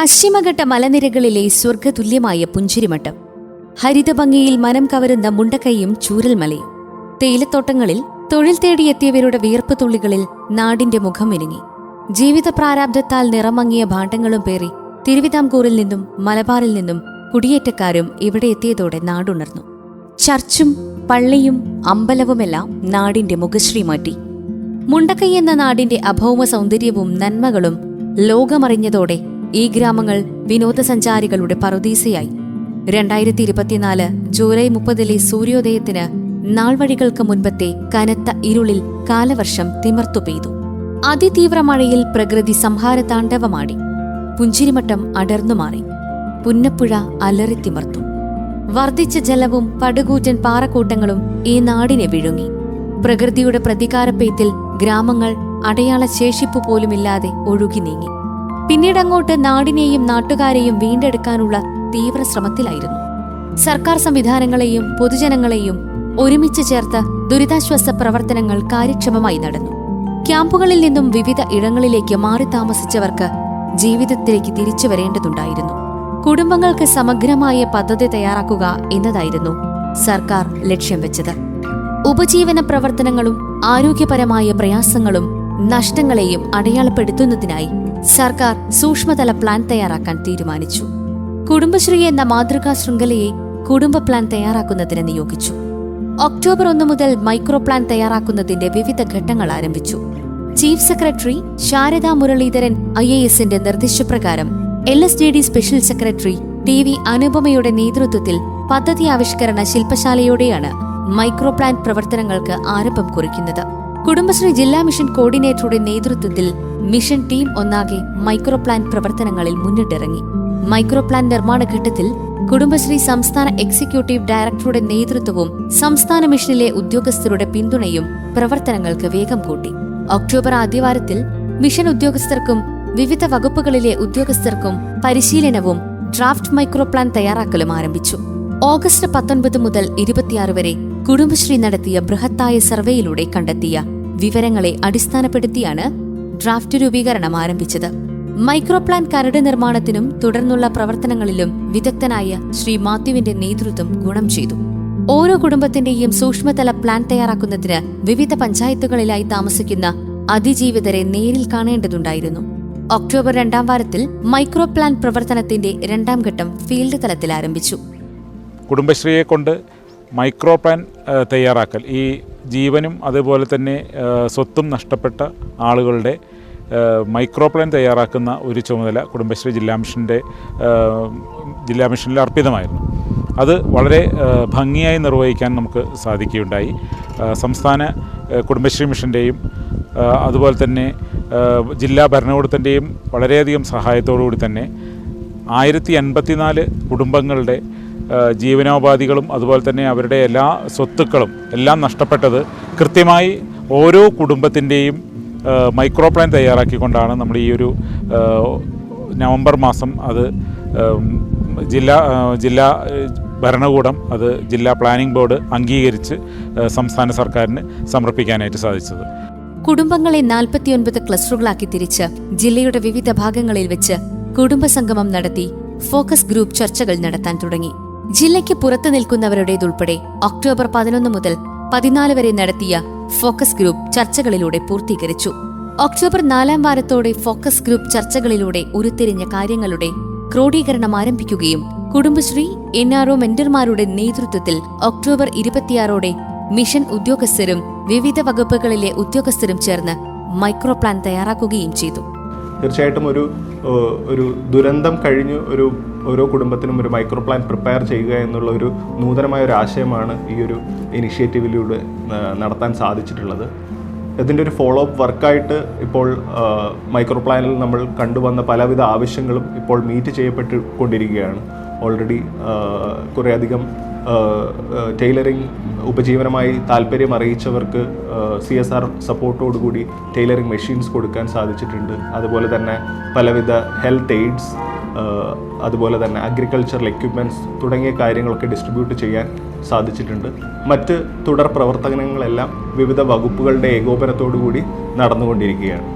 പശ്ചിമഘട്ട മലനിരകളിലെ സ്വർഗതുല്യമായ പുഞ്ചിരിമട്ടം. ഹരിതഭംഗിയിൽ മനം കവരുന്ന മുണ്ടക്കൈയും ചൂരൽമലയും. തേയിലത്തോട്ടങ്ങളിൽ തൊഴിൽ തേടിയെത്തിയവരുടെ വിയർപ്പ് തുള്ളികളിൽ നാടിന്റെ മുഖം മിനുങ്ങി ജീവിത പ്രാരാബ്ധത്താൽ നിറമങ്ങിയ ഭാണ്ഡങ്ങളും പേറി തിരുവിതാംകൂറിൽ നിന്നും മലബാറിൽ നിന്നും കുടിയേറ്റക്കാരും ഇവിടെ എത്തിയതോടെ നാടുണർന്നു. ചർച്ചും പള്ളിയും അമ്പലവുമെല്ലാം നാടിന്റെ മുഖശ്രീ മാറ്റി. മുണ്ടക്കൈ എന്ന നാടിന്റെ അഭൗമ സൗന്ദര്യവും നന്മകളും ലോകമറിഞ്ഞതോടെ ഈ ഗ്രാമങ്ങൾ വിനോദസഞ്ചാരികളുടെ പറുദീസയായി. രണ്ടായിരത്തി ഇരുപത്തിനാല് ജൂലൈ മുപ്പതിലെ സൂര്യോദയത്തിന് നാൾവഴികൾക്ക് മുൻപത്തെ കനത്ത ഇരുളിൽ കാലവർഷം തിമർത്തു പെയ്തു. അതിതീവ്ര മഴയിൽ പ്രകൃതി സംഹാരതാണ്ഡവമാടി. പുഞ്ചിരിമട്ടം അടർന്നു മാറി. പുന്നപ്പുഴ അലറിത്തിമർത്തു വർദ്ധിച്ച ജലവും പടുകൂറ്റൻ പാറക്കൂട്ടങ്ങളും ഈ നാടിനെ വിഴുങ്ങി. പ്രകൃതിയുടെ പ്രതികാരപ്പെയ്ത്തിൽ ഗ്രാമങ്ങൾ അടയാള ശേഷിപ്പ് പോലുമില്ലാതെ ഒഴുകി നീങ്ങി. പിന്നീടങ്ങോട്ട് നാടിനെയും നാട്ടുകാരെയും വീണ്ടെടുക്കാനുള്ള തീവ്ര ശ്രമത്തിലായിരുന്നു സർക്കാർ സംവിധാനങ്ങളെയും പൊതുജനങ്ങളെയും ഒരുമിച്ച് ചേർത്ത് ദുരിതാശ്വാസ പ്രവർത്തനങ്ങൾ കാര്യക്ഷമമായി നടന്നു. ക്യാമ്പുകളിൽ നിന്നും വിവിധ ഇടങ്ങളിലേക്ക് മാറി താമസിച്ചവർക്ക് ജീവിതത്തിലേക്ക് തിരിച്ചു വരേണ്ടതുണ്ടായിരുന്നു. കുടുംബങ്ങൾക്ക് സമഗ്രമായ പദ്ധതി തയ്യാറാക്കുക എന്നതായിരുന്നു സർക്കാർ ലക്ഷ്യം വെച്ചത്. ഉപജീവന പ്രവർത്തനങ്ങളും ആരോഗ്യപരമായ പ്രയാസങ്ങളും നഷ്ടങ്ങളെയും അടയാളപ്പെടുത്തുന്നതിനായി സർക്കാർ സൂക്ഷ്മതല പ്ലാൻ തയ്യാറാക്കാൻ തീരുമാനിച്ചു. കുടുംബശ്രീ എന്ന മാതൃകാ ശൃംഖലയെ കുടുംബ പ്ലാൻ തയ്യാറാക്കുന്നതിന് നിയോഗിച്ചു. ഒക്ടോബർ ഒന്ന് മുതൽ മൈക്രോ പ്ലാൻ തയ്യാറാക്കുന്നതിന്റെ വിവിധ ഘട്ടങ്ങൾ ആരംഭിച്ചു. Chief secretary Sarada Muraleedharan I A എസിന്റെ നിർദ്ദേശപ്രകാരം L S D D special secretary T V അനുപമയുടെ നേതൃത്വത്തിൽ പദ്ധതി ആവിഷ്കരണ ശില്പശാലയോടെയാണ് മൈക്രോ പ്ലാൻ പ്രവർത്തനങ്ങൾക്ക് ആരംഭം കുറിക്കുന്നത്. കുടുംബശ്രീ ജില്ലാ മിഷൻ കോർഡിനേറ്ററുടെ നേതൃത്വത്തിൽ മിഷൻ ടീം ഒന്നാകെ മൈക്രോ പ്ലാൻ പ്രവർത്തനങ്ങളിൽ മുന്നിട്ടിറങ്ങി. മൈക്രോ പ്ലാൻ നിർമ്മാണ ഘട്ടത്തിൽ കുടുംബശ്രീ സംസ്ഥാന എക്സിക്യൂട്ടീവ് ഡയറക്ടറുടെ നേതൃത്വവും സംസ്ഥാന മിഷനിലെ ഉദ്യോഗസ്ഥരുടെ പിന്തുണയും പ്രവർത്തനങ്ങൾക്ക് വേഗം കൂട്ടി ഒക്ടോബർ ആദ്യവാരത്തിൽ മിഷൻ ഉദ്യോഗസ്ഥർക്കും വിവിധ വകുപ്പുകളിലെ ഉദ്യോഗസ്ഥർക്കും പരിശീലനവും ഡ്രാഫ്റ്റ് മൈക്രോ പ്ലാൻ തയ്യാറാക്കലും ആരംഭിച്ചു. ഓഗസ്റ്റ് പത്തൊൻപത് മുതൽ ഇരുപത്തിയാറ് വരെ കുടുംബശ്രീ നടത്തിയ ബൃഹത്തായ സർവേയിലൂടെ കണ്ടെത്തിയ വിവരങ്ങളെ അടിസ്ഥാനപ്പെടുത്തിയാണ് ഡ്രാഫ്റ്റ് രൂപീകരണം ആരംഭിച്ചത്. മൈക്രോ പ്ലാൻ കരട് നിർമ്മാണത്തിനും തുടർന്നുള്ള പ്രവർത്തനങ്ങളിലും വിദഗ്ധനായ ശ്രീ മാത്യുവിന്റെ നേതൃത്വം ഗുണം ചെയ്തു. ഓരോ കുടുംബത്തിന്റെയും സൂക്ഷ്മതല പ്ലാൻ തയ്യാറാക്കുന്നതിന് വിവിധ പഞ്ചായത്തുകളിലായി താമസിക്കുന്ന അതിജീവിതരെ നേരിൽ കാണേണ്ടതുണ്ടായിരുന്നു. ഒക്ടോബർ രണ്ടാം വാരത്തിൽ മൈക്രോ പ്ലാൻ പ്രവർത്തനത്തിന്റെ രണ്ടാം ഘട്ടം ഫീൽഡ് തലത്തിൽ ആരംഭിച്ചു. കുടുംബശ്രീയെ കൊണ്ട് മൈക്രോ പ്ലാൻ തയ്യാറാക്കൽ. ഈ ജീവനും അതുപോലെ തന്നെ സ്വത്തും നഷ്ടപ്പെട്ട ആളുകളുടെ മൈക്രോ പ്ലാൻ തയ്യാറാക്കുന്ന ഒരു ചുമതല കുടുംബശ്രീ ജില്ലാ മിഷന്റെ ജില്ലാ മിഷനിൽ അർപ്പിതമായിരുന്നു. അത് വളരെ ഭംഗിയായി നിർവഹിക്കാൻ നമുക്ക് സാധിക്കുകയുണ്ടായി. സംസ്ഥാന കുടുംബശ്രീ മിഷന്റെയും അതുപോലെ തന്നെ ജില്ലാ ഭരണകൂടത്തിന്റെയും വളരെയധികം സഹായത്തോടു കൂടി തന്നെ ആയിരത്തി എൺപത്തിനാല് കുടുംബങ്ങളുടെ ജീവനോപാധികളും അതുപോലെ തന്നെ അവരുടെ എല്ലാ സ്വത്തുക്കളും എല്ലാം നഷ്ടപ്പെട്ടത് കൃത്യമായി ഓരോ കുടുംബത്തിന്റെയും മൈക്രോ പ്ലാൻ തയ്യാറാക്കിക്കൊണ്ടാണ് നമ്മൾ ഈ ഒരു നവംബർ മാസം അത് ജില്ലാ ജില്ലാ ഭരണകൂടം അത് ജില്ലാ പ്ലാനിംഗ് ബോർഡ് അംഗീകരിച്ച് സംസ്ഥാന സർക്കാരിന് സമർപ്പിക്കാനായിട്ട് സാധിച്ചത്. കുടുംബങ്ങളെ നാൽപ്പത്തിയൊൻപത് ക്ലസ്റ്ററുകളാക്കി തിരിച്ച് ജില്ലയുടെ വിവിധ ഭാഗങ്ങളിൽ വെച്ച് കുടുംബസംഗമം നടത്തി ഫോക്കസ് ഗ്രൂപ്പ് ചർച്ചകൾ നടത്താൻ തുടങ്ങി. ജില്ലയ്ക്ക് പുറത്തു നിൽക്കുന്നവരുടേതുൾപ്പെടെ ഒക്ടോബർ പതിനൊന്ന് മുതൽ പതിനാല് വരെ നടത്തിയ ഫോക്കസ് ഗ്രൂപ്പ് ചർച്ചകളിലൂടെ പൂർത്തീകരിച്ചു. ഒക്ടോബർ നാലാം വാരത്തോടെ ഫോക്കസ് ഗ്രൂപ്പ് ചർച്ചകളിലൂടെ ഉരുത്തിരിഞ്ഞ കാര്യങ്ങളുടെ ക്രോഡീകരണം ആരംഭിക്കുകയും കുടുംബശ്രീ എൻ ആർ ഒ മെന്റർമാരുടെ നേതൃത്വത്തിൽ ഒക്ടോബർ ഇരുപത്തിയാറോടെ മിഷൻ ഉദ്യോഗസ്ഥരും വിവിധ വകുപ്പുകളിലെ ഉദ്യോഗസ്ഥരും ചേർന്ന് മൈക്രോ പ്ലാൻ തയ്യാറാക്കുകയും ചെയ്തു. തീർച്ചയായിട്ടും ഒരു ഒരു ദുരന്തം കഴിഞ്ഞ് ഒരു ഓരോ കുടുംബത്തിനും ഒരു മൈക്രോ പ്ലാൻ പ്രിപ്പയർ ചെയ്യുക എന്നുള്ള ഒരു നൂതനമായ ഒരു ആശയമാണ് ഈ ഒരു ഇനിഷ്യേറ്റീവിലൂടെ നടത്താൻ സാധിച്ചിട്ടുള്ളത്. ഇതിന്റെ ഒരു ഫോളോ അപ്പ് വർക്കായിട്ട് ഇപ്പോൾ മൈക്രോ പ്ലാനിൽ നമ്മൾ കണ്ടുവന്ന പലവിധ ആവശ്യങ്ങളും ഇപ്പോൾ മീറ്റ് ചെയ്യപ്പെട്ടുകൊണ്ടിരിക്കുകയാണ് ഓൾറെഡി കുറേയധികം ടൈലറിംഗ് ഉപജീവനമായി താല്പര്യം അറിയിച്ചവർക്ക് സി എസ് ആർ സപ്പോർട്ടോടുകൂടി ടൈലറിംഗ് മെഷീൻസ് കൊടുക്കാൻ സാധിച്ചിട്ടുണ്ട്. അതുപോലെ തന്നെ പലവിധ ഹെൽത്ത് എയ്ഡ്സ് അതുപോലെ തന്നെ അഗ്രികൾച്ചറൽ എക്യുപ്മെന്റ്സ് തുടങ്ങിയ കാര്യങ്ങളൊക്കെ ഡിസ്ട്രിബ്യൂട്ട് ചെയ്യാൻ സാധിച്ചിട്ടുണ്ട്. മറ്റ് തുടർ പ്രവർത്തനങ്ങളെല്ലാം വിവിധ വകുപ്പുകളുടെ ഏകോപനത്തോടു കൂടി നടന്നുകൊണ്ടിരിക്കുകയാണ്.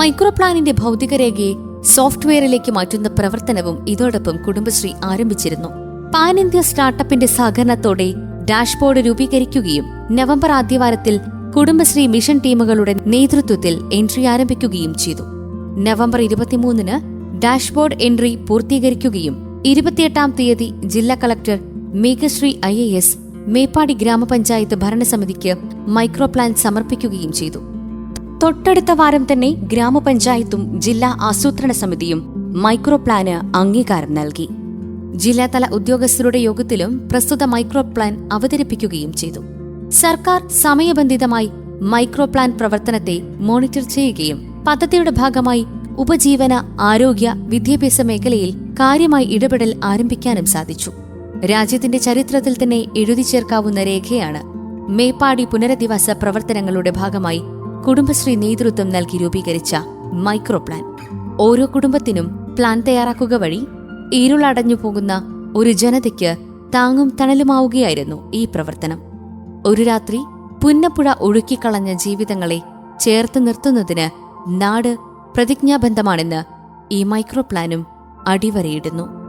മൈക്രോ പ്ലാനിന്റെ ഭൗതിക രേഖയെ സോഫ്റ്റ്വെയറിലേക്ക് മാറ്റുന്ന പ്രവർത്തനവും ഇതോടൊപ്പം കുടുംബശ്രീ ആരംഭിച്ചിരുന്നു. പാൻ ഇന്ത്യ സ്റ്റാർട്ടപ്പിന്റെ സഹകരണത്തോടെ ഡാഷ്ബോർഡ് രൂപീകരിക്കുകയും നവംബർ ആദ്യവാരത്തിൽ കുടുംബശ്രീ മിഷൻ ടീമുകളുടെ നേതൃത്വത്തിൽ എൻട്രി ആരംഭിക്കുകയും ചെയ്തു. നവംബർ ഇരുപത്തിമൂന്നിന് ഡാഷ്ബോർഡ് എൻട്രി പൂർത്തീകരിക്കുകയും ഇരുപത്തിയെട്ടാം തീയതി ജില്ലാ collector Meghashree I A S Meppadi ഗ്രാമപഞ്ചായത്ത് ഭരണസമിതിക്ക് മൈക്രോ പ്ലാൻ സമർപ്പിക്കുകയും ചെയ്തു. തൊട്ടടുത്ത വാരം തന്നെ ഗ്രാമപഞ്ചായത്തും ജില്ലാ ആസൂത്രണ സമിതിയും മൈക്രോ പ്ലാന് അംഗീകാരം നൽകി. ജില്ലാതല ഉദ്യോഗസ്ഥരുടെ യോഗത്തിലും പ്രസ്തുത മൈക്രോ പ്ലാൻ അവതരിപ്പിക്കുകയും ചെയ്തു. സർക്കാർ സമയബന്ധിതമായി മൈക്രോ പ്ലാൻ പ്രവർത്തനത്തെ മോണിറ്റർ ചെയ്യുകയും പദ്ധതിയുടെ ഭാഗമായി ഉപജീവന ആരോഗ്യ വിദ്യാഭ്യാസ മേഖലയിൽ കാര്യമായി ഇടപെടൽ ആരംഭിക്കാനും സാധിച്ചു. രാജ്യത്തിന്റെ ചരിത്രത്തിൽ തന്നെ എഴുതി ചേർക്കാവുന്ന രേഖയാണ് മേപ്പാടി പുനരധിവാസ പ്രവർത്തനങ്ങളുടെ ഭാഗമായി കുടുംബശ്രീ നേതൃത്വം നൽകി രൂപീകരിച്ച മൈക്രോ പ്ലാൻ. ഓരോ കുടുംബത്തിനും പ്ലാൻ തയ്യാറാക്കുക വഴി ഇരുളടഞ്ഞു പോകുന്ന ഒരു ജനതയ്ക്ക് താങ്ങും തണലുമാവുകയായിരുന്നു ഈ പ്രവർത്തനം. ഒരു രാത്രി പുന്നപ്പുഴ ഒഴുക്കിക്കളഞ്ഞ ജീവിതങ്ങളെ ചേർത്ത് നിർത്തുന്നതിന് നാട് പ്രതിജ്ഞാബന്ധമാണെന്ന് ഈ മൈക്രോ പ്ലാനും അടിവരയിടുന്നു.